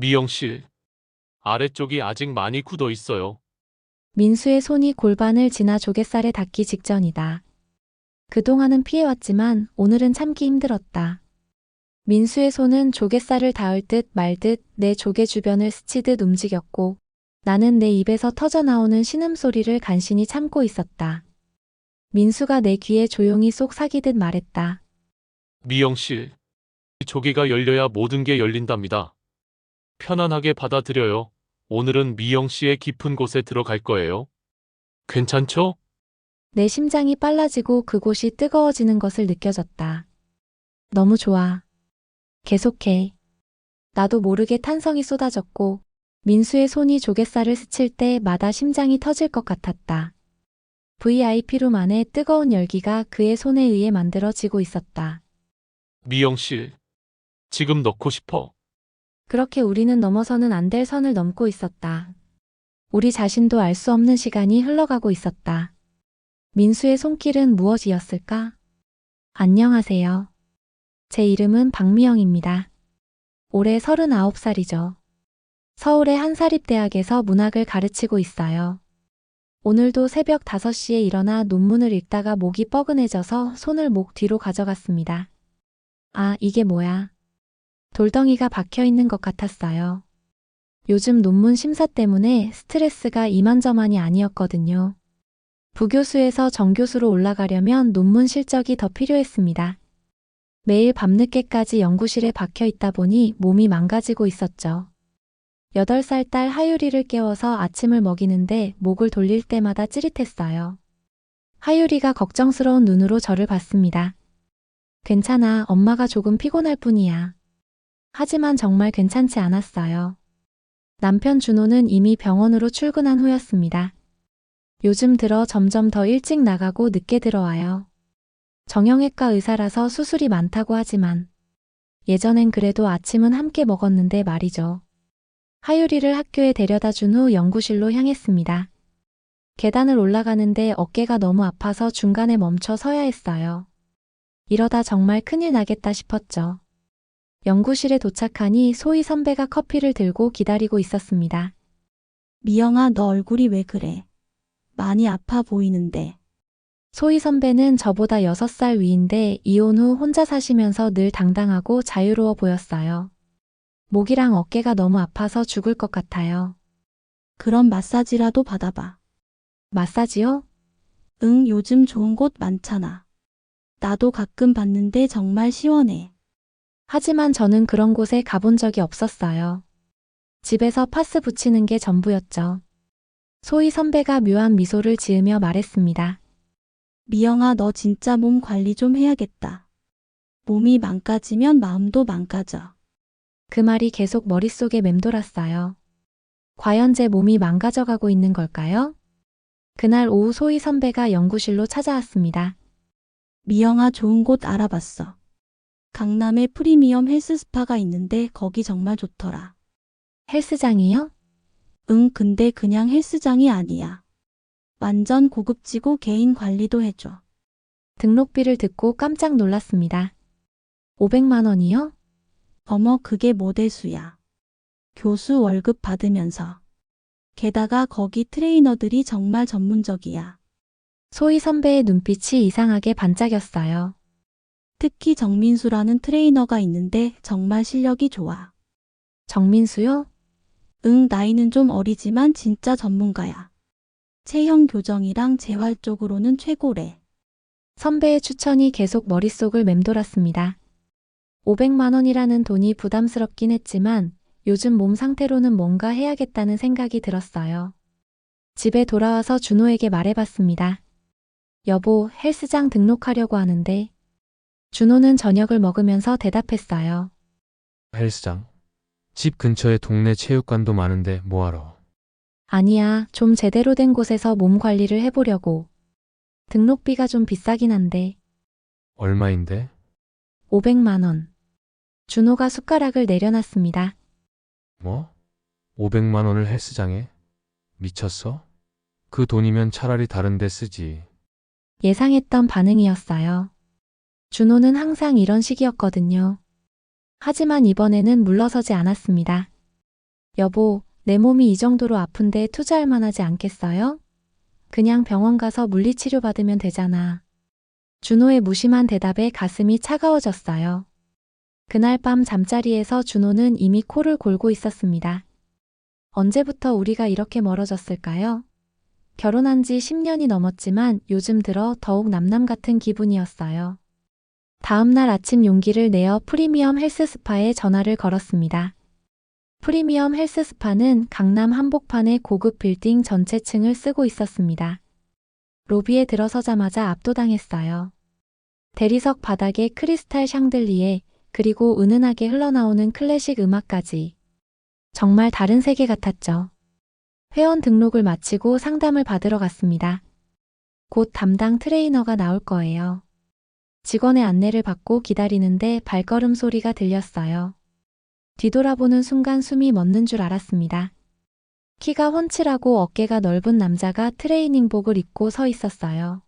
미영 씨, 아래쪽이 아직 많이 굳어 있어요. 민수의 손이 골반을 지나 조갯살에 닿기 직전이다. 그동안은 피해왔지만 오늘은 참기 힘들었다. 민수의 손은 조갯살을 닿을 듯 말 듯 내 조개 주변을 스치듯 움직였고 나는 내 입에서 터져나오는 신음소리를 간신히 참고 있었다. 민수가 내 귀에 조용히 쏙삭이듯 말했다. 미영 씨, 조개가 열려야 모든 게 열린답니다. 편안하게 받아들여요. 오늘은 미영 씨의 깊은 곳에 들어갈 거예요. 괜찮죠? 내 심장이 빨라지고 그곳이 뜨거워지는 것을 느껴졌다. 너무 좋아. 계속해. 나도 모르게 탄성이 쏟아졌고 민수의 손이 조갯살을 스칠 때마다 심장이 터질 것 같았다. VIP룸 안에 뜨거운 열기가 그의 손에 의해 만들어지고 있었다. 미영 씨, 지금 넣고 싶어. 그렇게 우리는 넘어서는 안 될 선을 넘고 있었다. 우리 자신도 알 수 없는 시간이 흘러가고 있었다. 민수의 손길은 무엇이었을까? 안녕하세요. 제 이름은 박미영입니다. 올해 39살이죠. 서울의 한사립대학에서 문학을 가르치고 있어요. 오늘도 새벽 5시에 일어나 논문을 읽다가 목이 뻐근해져서 손을 목 뒤로 가져갔습니다. 아, 이게 뭐야. 돌덩이가 박혀 있는 것 같았어요. 요즘 논문 심사 때문에 스트레스가 이만저만이 아니었거든요. 부교수에서 정교수로 올라가려면 논문 실적이 더 필요했습니다. 매일 밤늦게까지 연구실에 박혀 있다 보니 몸이 망가지고 있었죠. 8살 딸 하유리를 깨워서 아침을 먹이는데 목을 돌릴 때마다 찌릿했어요. 하유리가 걱정스러운 눈으로 저를 봤습니다. 괜찮아, 엄마가 조금 피곤할 뿐이야. 하지만 정말 괜찮지 않았어요. 남편 준호는 이미 병원으로 출근한 후였습니다. 요즘 들어 점점 더 일찍 나가고 늦게 들어와요. 정형외과 의사라서 수술이 많다고 하지만 예전엔 그래도 아침은 함께 먹었는데 말이죠. 하유리를 학교에 데려다 준 후 연구실로 향했습니다. 계단을 올라가는데 어깨가 너무 아파서 중간에 멈춰 서야 했어요. 이러다 정말 큰일 나겠다 싶었죠. 연구실에 도착하니 소희 선배가 커피를 들고 기다리고 있었습니다. 미영아, 너 얼굴이 왜 그래? 많이 아파 보이는데. 소희 선배는 저보다 6살 위인데 이혼 후 혼자 사시면서 늘 당당하고 자유로워 보였어요. 목이랑 어깨가 너무 아파서 죽을 것 같아요. 그럼 마사지라도 받아봐. 마사지요? 응, 요즘 좋은 곳 많잖아. 나도 가끔 받는데 정말 시원해. 하지만 저는 그런 곳에 가본 적이 없었어요. 집에서 파스 붙이는 게 전부였죠. 소희 선배가 묘한 미소를 지으며 말했습니다. 미영아, 너 진짜 몸 관리 좀 해야겠다. 몸이 망가지면 마음도 망가져. 그 말이 계속 머릿속에 맴돌았어요. 과연 제 몸이 망가져가고 있는 걸까요? 그날 오후 소희 선배가 연구실로 찾아왔습니다. 미영아, 좋은 곳 알아봤어. 강남에 프리미엄 헬스 스파가 있는데 거기 정말 좋더라. 헬스장이요? 응, 근데 그냥 헬스장이 아니야. 완전 고급지고 개인 관리도 해줘. 등록비를 듣고 깜짝 놀랐습니다. 500만 원이요? 어머, 그게 모대수야. 교수 월급 받으면서. 게다가 거기 트레이너들이 정말 전문적이야. 소희 선배의 눈빛이 이상하게 반짝였어요. 특히 정민수라는 트레이너가 있는데 정말 실력이 좋아. 정민수요? 응, 나이는 좀 어리지만 진짜 전문가야. 체형 교정이랑 재활 쪽으로는 최고래. 선배의 추천이 계속 머릿속을 맴돌았습니다. 500만 원이라는 돈이 부담스럽긴 했지만 요즘 몸 상태로는 뭔가 해야겠다는 생각이 들었어요. 집에 돌아와서 준호에게 말해봤습니다. 여보, 헬스장 등록하려고 하는데. 준호는 저녁을 먹으면서 대답했어요. 헬스장. 집 근처에 동네 체육관도 많은데 뭐하러. 아니야, 좀 제대로 된 곳에서 몸 관리를 해보려고. 등록비가 좀 비싸긴 한데, 얼마인데? 500만 원. 준호가 숟가락을 내려놨습니다. 뭐? 500만 원을 헬스장에? 미쳤어? 그 돈이면 차라리 다른 데 쓰지. 예상했던 반응이었어요. 준호는 항상 이런 식이었거든요. 하지만 이번에는 물러서지 않았습니다. 여보, 내 몸이 이 정도로 아픈데 투자할 만하지 않겠어요? 그냥 병원 가서 물리치료 받으면 되잖아. 준호의 무심한 대답에 가슴이 차가워졌어요. 그날 밤 잠자리에서 준호는 이미 코를 골고 있었습니다. 언제부터 우리가 이렇게 멀어졌을까요? 결혼한 지 10년이 넘었지만 요즘 들어 더욱 남남 같은 기분이었어요. 다음 날 아침 용기를 내어 프리미엄 헬스 스파에 전화를 걸었습니다. 프리미엄 헬스 스파는 강남 한복판의 고급 빌딩 전체 층을 쓰고 있었습니다. 로비에 들어서자마자 압도당했어요. 대리석 바닥에 크리스탈 샹들리에 그리고 은은하게 흘러나오는 클래식 음악까지. 정말 다른 세계 같았죠. 회원 등록을 마치고 상담을 받으러 갔습니다. 곧 담당 트레이너가 나올 거예요. 직원의 안내를 받고 기다리는데 발걸음 소리가 들렸어요. 뒤돌아보는 순간 숨이 멎는 줄 알았습니다. 키가 훤칠하고 어깨가 넓은 남자가 트레이닝복을 입고 서 있었어요.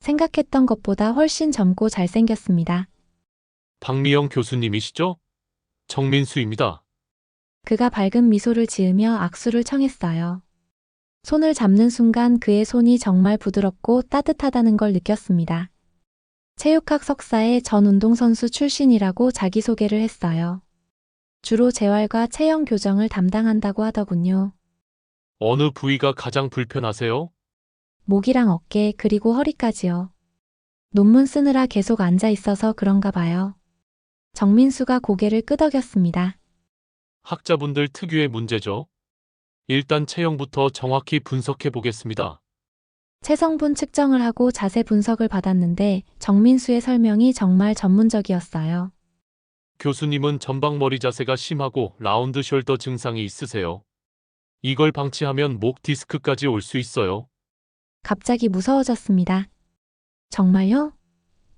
생각했던 것보다 훨씬 젊고 잘생겼습니다. 박미영 교수님이시죠? 정민수입니다. 그가 밝은 미소를 지으며 악수를 청했어요. 손을 잡는 순간 그의 손이 정말 부드럽고 따뜻하다는 걸 느꼈습니다. 체육학 석사의 전 운동선수 출신이라고 자기소개를 했어요. 주로 재활과 체형 교정을 담당한다고 하더군요. 어느 부위가 가장 불편하세요? 목이랑 어깨 그리고 허리까지요. 논문 쓰느라 계속 앉아 있어서 그런가 봐요. 정민수가 고개를 끄덕였습니다. 학자분들 특유의 문제죠. 일단 체형부터 정확히 분석해 보겠습니다. 체성분 측정을 하고 자세 분석을 받았는데 정민수의 설명이 정말 전문적이었어요. 교수님은 전방머리 자세가 심하고 라운드 숄더 증상이 있으세요. 이걸 방치하면 목 디스크까지 올 수 있어요. 갑자기 무서워졌습니다. 정말요?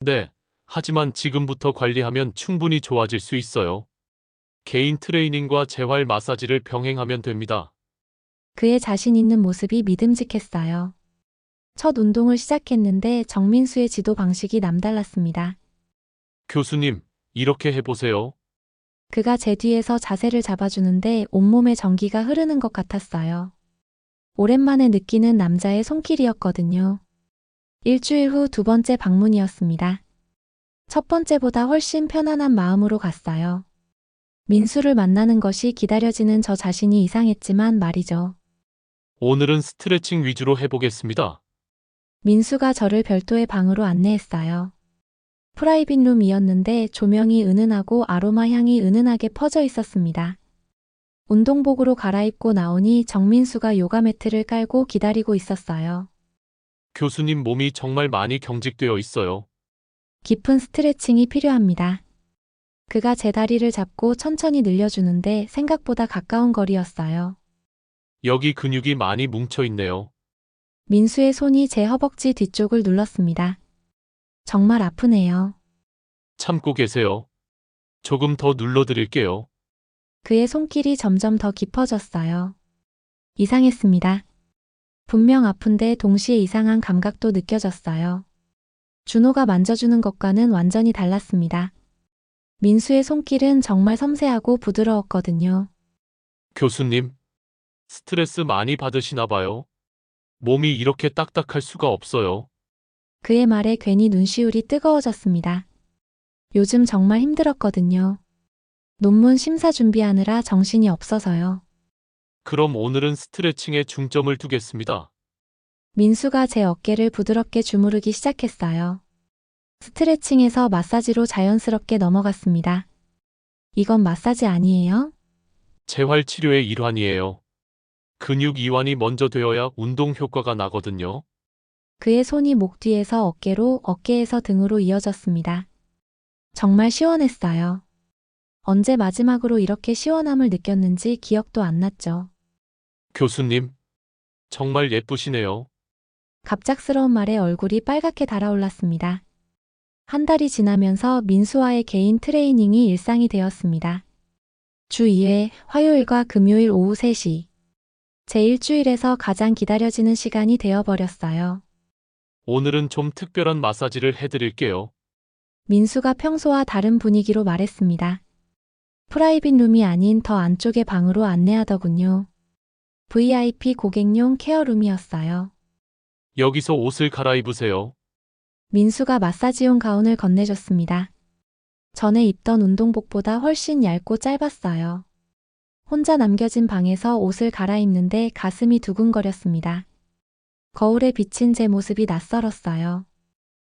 네. 하지만 지금부터 관리하면 충분히 좋아질 수 있어요. 개인 트레이닝과 재활 마사지를 병행하면 됩니다. 그의 자신 있는 모습이 믿음직했어요. 첫 운동을 시작했는데 정민수의 지도 방식이 남달랐습니다. 교수님, 이렇게 해보세요. 그가 제 뒤에서 자세를 잡아주는데 온몸에 전기가 흐르는 것 같았어요. 오랜만에 느끼는 남자의 손길이었거든요. 일주일 후 두 번째 방문이었습니다. 첫 번째보다 훨씬 편안한 마음으로 갔어요. 민수를 만나는 것이 기다려지는 저 자신이 이상했지만 말이죠. 오늘은 스트레칭 위주로 해보겠습니다. 민수가 저를 별도의 방으로 안내했어요. 프라이빗 룸이었는데 조명이 은은하고 아로마 향이 은은하게 퍼져 있었습니다. 운동복으로 갈아입고 나오니 정민수가 요가 매트를 깔고 기다리고 있었어요. 교수님 몸이 정말 많이 경직되어 있어요. 깊은 스트레칭이 필요합니다. 그가 제 다리를 잡고 천천히 늘려주는데 생각보다 가까운 거리였어요. 여기 근육이 많이 뭉쳐 있네요. 민수의 손이 제 허벅지 뒤쪽을 눌렀습니다. 정말 아프네요. 참고 계세요. 조금 더 눌러드릴게요. 그의 손길이 점점 더 깊어졌어요. 이상했습니다. 분명 아픈데 동시에 이상한 감각도 느껴졌어요. 준호가 만져주는 것과는 완전히 달랐습니다. 민수의 손길은 정말 섬세하고 부드러웠거든요. 교수님, 스트레스 많이 받으시나 봐요. 몸이 이렇게 딱딱할 수가 없어요. 그의 말에 괜히 눈시울이 뜨거워졌습니다. 요즘 정말 힘들었거든요. 논문 심사 준비하느라 정신이 없어서요. 그럼 오늘은 스트레칭에 중점을 두겠습니다. 민수가 제 어깨를 부드럽게 주무르기 시작했어요. 스트레칭에서 마사지로 자연스럽게 넘어갔습니다. 이건 마사지 아니에요? 재활 치료의 일환이에요. 근육 이완이 먼저 되어야 운동 효과가 나거든요. 그의 손이 목 뒤에서 어깨로, 어깨에서 등으로 이어졌습니다. 정말 시원했어요. 언제 마지막으로 이렇게 시원함을 느꼈는지 기억도 안 났죠. 교수님, 정말 예쁘시네요. 갑작스러운 말에 얼굴이 빨갛게 달아올랐습니다. 한 달이 지나면서 민수와의 개인 트레이닝이 일상이 되었습니다. 주 2회 화요일과 금요일 오후 3시. 제 일주일에서 가장 기다려지는 시간이 되어버렸어요. 오늘은 좀 특별한 마사지를 해드릴게요. 민수가 평소와 다른 분위기로 말했습니다. 프라이빗 룸이 아닌 더 안쪽의 방으로 안내하더군요. VIP 고객용 케어룸이었어요. 여기서 옷을 갈아입으세요. 민수가 마사지용 가운을 건네줬습니다. 전에 입던 운동복보다 훨씬 얇고 짧았어요. 혼자 남겨진 방에서 옷을 갈아입는데 가슴이 두근거렸습니다. 거울에 비친 제 모습이 낯설었어요.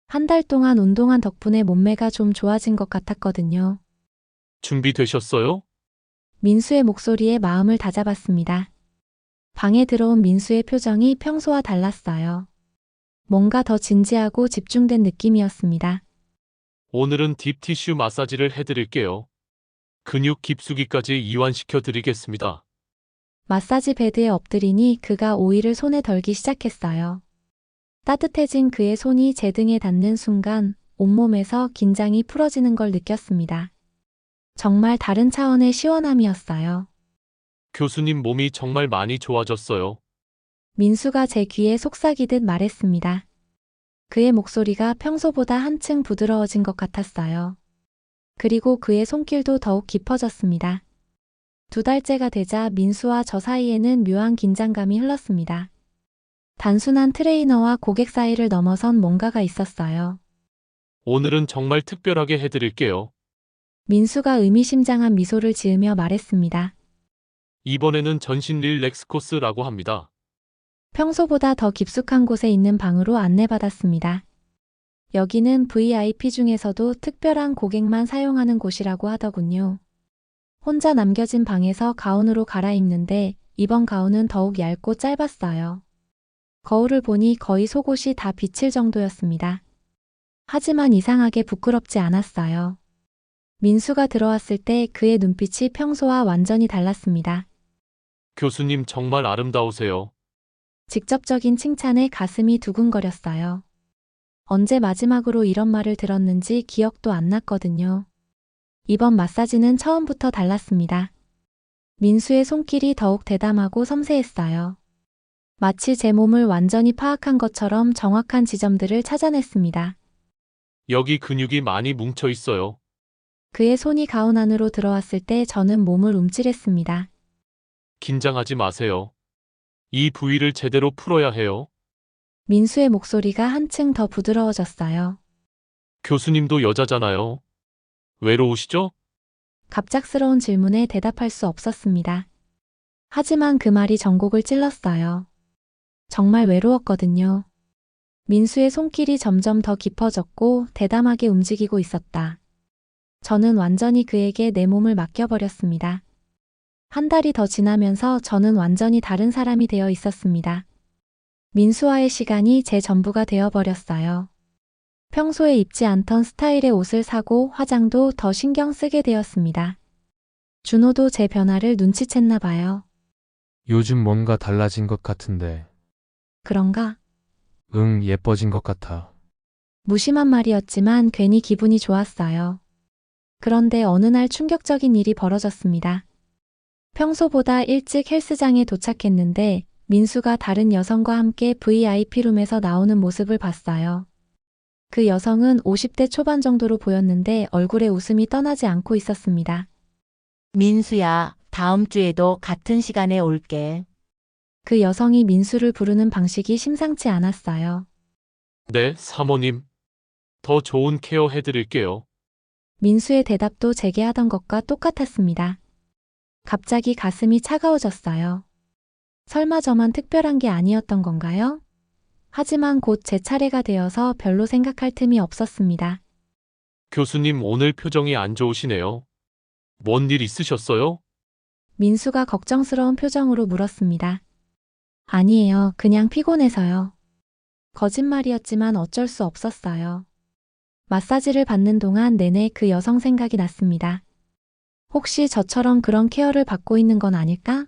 한 달 동안 운동한 덕분에 몸매가 좀 좋아진 것 같았거든요. 준비되셨어요? 민수의 목소리에 마음을 다잡았습니다. 방에 들어온 민수의 표정이 평소와 달랐어요. 뭔가 더 진지하고 집중된 느낌이었습니다. 오늘은 딥티슈 마사지를 해드릴게요. 근육 깊숙이까지 이완시켜 드리겠습니다. 마사지 베드에 엎드리니 그가 오일을 손에 덜기 시작했어요. 따뜻해진 그의 손이 제 등에 닿는 순간 온몸에서 긴장이 풀어지는 걸 느꼈습니다. 정말 다른 차원의 시원함이었어요. 교수님 몸이 정말 많이 좋아졌어요. 민수가 제 귀에 속삭이듯 말했습니다. 그의 목소리가 평소보다 한층 부드러워진 것 같았어요. 그리고 그의 손길도 더욱 깊어졌습니다. 두 달째가 되자 민수와 저 사이에는 묘한 긴장감이 흘렀습니다. 단순한 트레이너와 고객 사이를 넘어선 뭔가가 있었어요. 오늘은 정말 특별하게 해드릴게요. 민수가 의미심장한 미소를 지으며 말했습니다. 이번에는 전신 릴렉스 코스라고 합니다. 평소보다 더 깊숙한 곳에 있는 방으로 안내받았습니다. 여기는 VIP 중에서도 특별한 고객만 사용하는 곳이라고 하더군요. 혼자 남겨진 방에서 가운으로 갈아입는데 이번 가운은 더욱 얇고 짧았어요. 거울을 보니 거의 속옷이 다 비칠 정도였습니다. 하지만 이상하게 부끄럽지 않았어요. 민수가 들어왔을 때 그의 눈빛이 평소와 완전히 달랐습니다. 교수님 정말 아름다우세요. 직접적인 칭찬에 가슴이 두근거렸어요. 언제 마지막으로 이런 말을 들었는지 기억도 안 났거든요. 이번 마사지는 처음부터 달랐습니다. 민수의 손길이 더욱 대담하고 섬세했어요. 마치 제 몸을 완전히 파악한 것처럼 정확한 지점들을 찾아냈습니다. 여기 근육이 많이 뭉쳐 있어요. 그의 손이 가운 안으로 들어왔을 때 저는 몸을 움찔했습니다. 긴장하지 마세요. 이 부위를 제대로 풀어야 해요. 민수의 목소리가 한층 더 부드러워졌어요. 교수님도 여자잖아요. 외로우시죠? 갑작스러운 질문에 대답할 수 없었습니다. 하지만 그 말이 전곡을 찔렀어요. 정말 외로웠거든요. 민수의 손길이 점점 더 깊어졌고 대담하게 움직이고 있었다. 저는 완전히 그에게 내 몸을 맡겨버렸습니다. 한 달이 더 지나면서 저는 완전히 다른 사람이 되어 있었습니다. 민수와의 시간이 제 전부가 되어버렸어요. 평소에 입지 않던 스타일의 옷을 사고 화장도 더 신경 쓰게 되었습니다. 준호도 제 변화를 눈치챘나 봐요. 요즘 뭔가 달라진 것 같은데. 그런가? 응, 예뻐진 것 같아. 무심한 말이었지만 괜히 기분이 좋았어요. 그런데 어느 날 충격적인 일이 벌어졌습니다. 평소보다 일찍 헬스장에 도착했는데 민수가 다른 여성과 함께 VIP룸에서 나오는 모습을 봤어요. 그 여성은 50대 초반 정도로 보였는데 얼굴에 웃음이 떠나지 않고 있었습니다. 민수야, 다음 주에도 같은 시간에 올게. 그 여성이 민수를 부르는 방식이 심상치 않았어요. 네, 사모님. 더 좋은 케어 해드릴게요. 민수의 대답도 제게 하던 것과 똑같았습니다. 갑자기 가슴이 차가워졌어요. 설마 저만 특별한 게 아니었던 건가요? 하지만 곧 제 차례가 되어서 별로 생각할 틈이 없었습니다. 교수님 오늘 표정이 안 좋으시네요. 뭔 일 있으셨어요? 민수가 걱정스러운 표정으로 물었습니다. 아니에요. 그냥 피곤해서요. 거짓말이었지만 어쩔 수 없었어요. 마사지를 받는 동안 내내 그 여성 생각이 났습니다. 혹시 저처럼 그런 케어를 받고 있는 건 아닐까?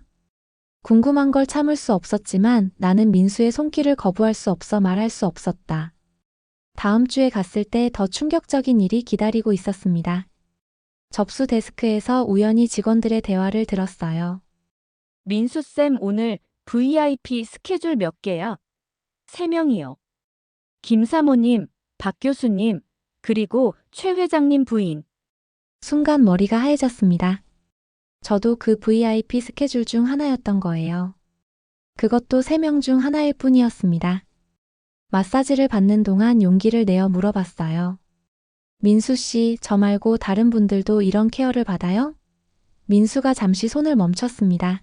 궁금한 걸 참을 수 없었지만 나는 민수의 손길을 거부할 수 없어 말할 수 없었다. 다음 주에 갔을 때 더 충격적인 일이 기다리고 있었습니다. 접수 데스크에서 우연히 직원들의 대화를 들었어요. 민수쌤 오늘 VIP 스케줄 몇 개야? 세명이요 김 사모님, 박 교수님, 그리고 최 회장님 부인. 순간 머리가 하얘졌습니다. 저도 그 VIP 스케줄 중 하나였던 거예요. 그것도 3명 중 하나일 뿐이었습니다. 마사지를 받는 동안 용기를 내어 물어봤어요. 민수 씨, 저 말고 다른 분들도 이런 케어를 받아요? 민수가 잠시 손을 멈췄습니다.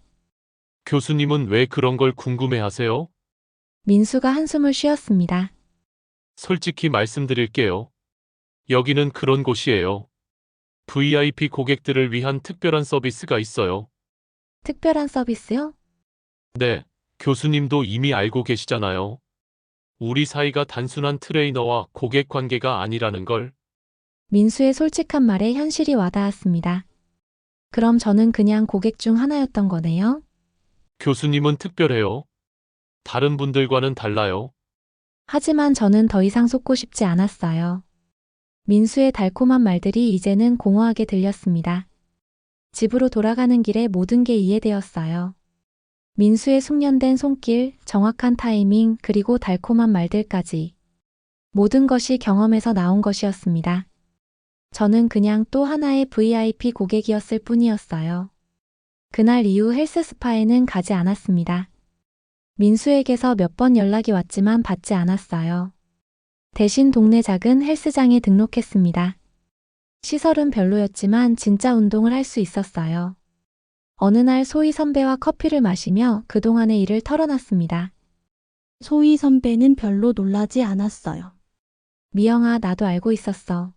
교수님은 왜 그런 걸 궁금해 하세요? 민수가 한숨을 쉬었습니다. 솔직히 말씀드릴게요. 여기는 그런 곳이에요. VIP 고객들을 위한 특별한 서비스가 있어요. 특별한 서비스요? 네, 교수님도 이미 알고 계시잖아요. 우리 사이가 단순한 트레이너와 고객 관계가 아니라는 걸. 민수의 솔직한 말에 현실이 와닿았습니다. 그럼 저는 그냥 고객 중 하나였던 거네요? 교수님은 특별해요. 다른 분들과는 달라요. 하지만 저는 더 이상 속고 싶지 않았어요. 민수의 달콤한 말들이 이제는 공허하게 들렸습니다. 집으로 돌아가는 길에 모든 게 이해되었어요. 민수의 숙련된 손길, 정확한 타이밍, 그리고 달콤한 말들까지. 모든 것이 경험에서 나온 것이었습니다. 저는 그냥 또 하나의 VIP 고객이었을 뿐이었어요. 그날 이후 헬스 스파에는 가지 않았습니다. 민수에게서 몇 번 연락이 왔지만 받지 않았어요. 대신 동네 작은 헬스장에 등록했습니다. 시설은 별로였지만 진짜 운동을 할 수 있었어요. 어느 날 소희 선배와 커피를 마시며 그동안의 일을 털어놨습니다. 소희 선배는 별로 놀라지 않았어요. 미영아, 나도 알고 있었어.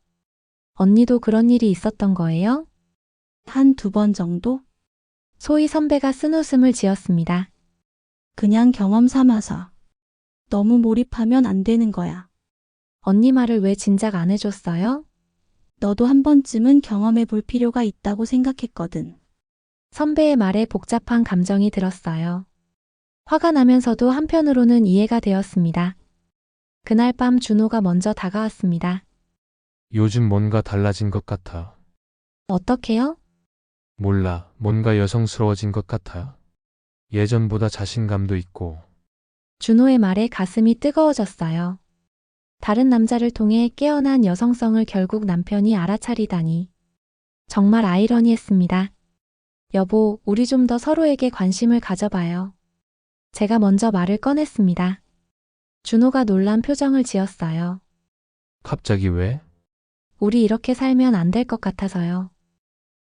언니도 그런 일이 있었던 거예요? 한 두 번 정도? 소희 선배가 쓴 웃음을 지었습니다. 그냥 경험 삼아서. 너무 몰입하면 안 되는 거야. 언니 말을 왜 진작 안 해줬어요? 너도 한 번쯤은 경험해 볼 필요가 있다고 생각했거든. 선배의 말에 복잡한 감정이 들었어요. 화가 나면서도 한편으로는 이해가 되었습니다. 그날 밤 준호가 먼저 다가왔습니다. 요즘 뭔가 달라진 것 같아. 어떻게요? 몰라, 뭔가 여성스러워진 것 같아. 예전보다 자신감도 있고, 준호의 말에 가슴이 뜨거워졌어요. 다른 남자를 통해 깨어난 여성성을 결국 남편이 알아차리다니. 정말 아이러니했습니다. 여보, 우리 좀 더 서로에게 관심을 가져봐요. 제가 먼저 말을 꺼냈습니다. 준호가 놀란 표정을 지었어요. 갑자기 왜? 우리 이렇게 살면 안 될 것 같아서요.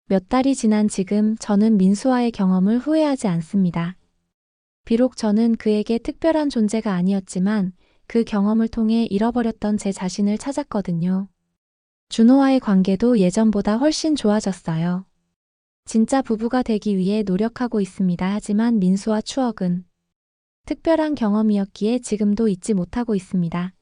몇 달이 지난 지금 저는 민수와의 경험을 후회하지 않습니다. 비록 저는 그에게 특별한 존재가 아니었지만 그 경험을 통해 잃어버렸던 제 자신을 찾았거든요. 준호와의 관계도 예전보다 훨씬 좋아졌어요. 진짜 부부가 되기 위해 노력하고 있습니다. 하지만 민수와 추억은 특별한 경험이었기에 지금도 잊지 못하고 있습니다.